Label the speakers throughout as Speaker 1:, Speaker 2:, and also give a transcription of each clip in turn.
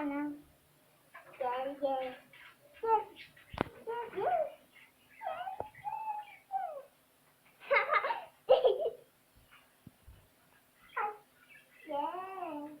Speaker 1: tanem. Gel gel. Gel. Gel gel. Gel.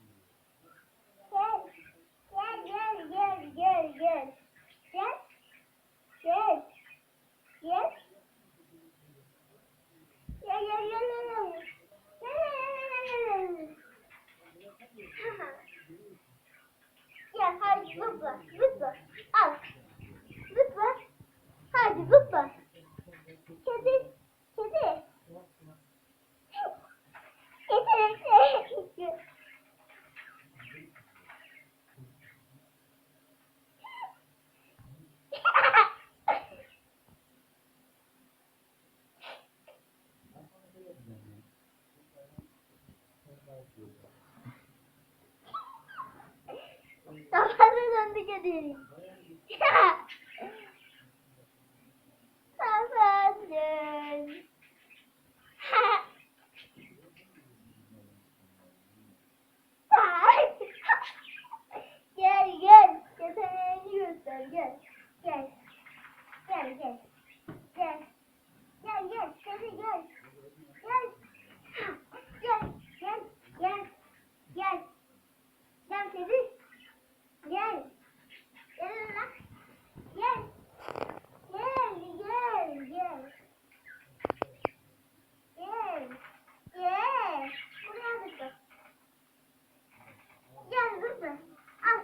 Speaker 1: Kafası döndü kedi. Kafası dön. gel gel. Yeteneğini göster gel. Gel. Gel gel. Gel. Gel. Gel. Gel. Gel kedi. Gel. Gel lan. Gel. Gel, gel, gel. Gel. Gel. Buraya zıpla. Gel zıpla. Al.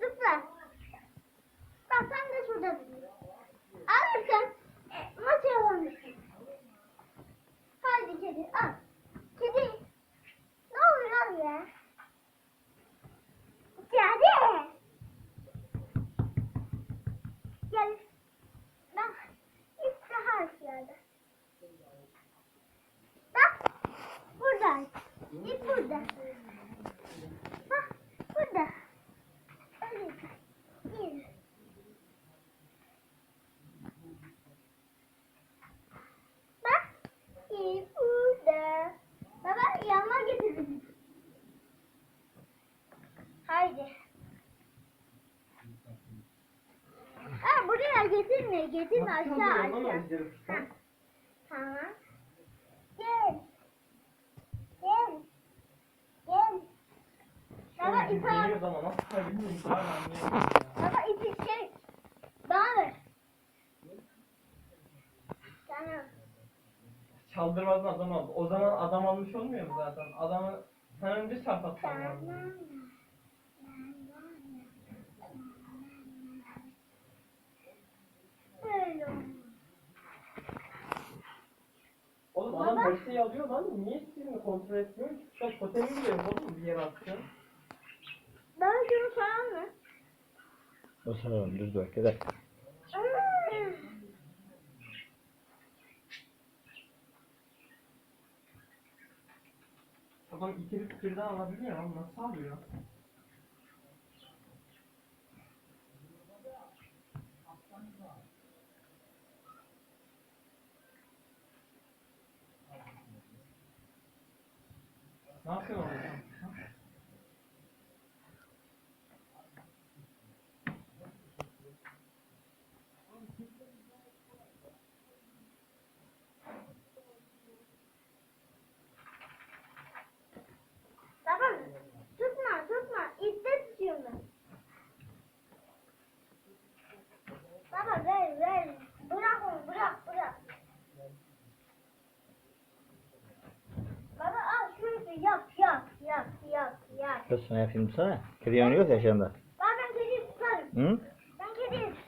Speaker 1: Zıpla. Bak sen de şurada dur. Alırsan e, masaya alamıyorsun. Haydi kedi al. Kedi. Ne oluyor ya? Kedi. Gel. Bak. İp daha aşağıda. Bak. Burada. İp burada. Bak. Burada. Öyle. Bir. Bak. İp burada. Baba yanıma getirin. Haydi. Ha buraya getirme, getirme aşağı aşağı. Ha. Tamam. Gel. Gel. Gel. Baba ipi al. Baba ipi şey. Bana ver. Tamam.
Speaker 2: Çaldırmadan adam aldı. O zaman adam almış olmuyor mu zaten? Adamı sen önce çarp atman lazım
Speaker 1: oldu.
Speaker 2: Oğlum adam
Speaker 1: Baba.
Speaker 2: başlayı alıyor lan. Niye sizi kontrol etmiyor? ki? Şu totemi biliyorum oğlum bir yere atıyor.
Speaker 1: Bana şunu sorar mı?
Speaker 3: O sana düz bak gider.
Speaker 2: Adam ikili birden alabiliyor ama nasıl alıyor?
Speaker 1: 啊，对配。Yapıyorsun ya
Speaker 3: film sana. Kedi yanıyor ya şu.
Speaker 1: Ben, ben kediyi tutarım.
Speaker 3: Hı? Ben kediyi tutarım.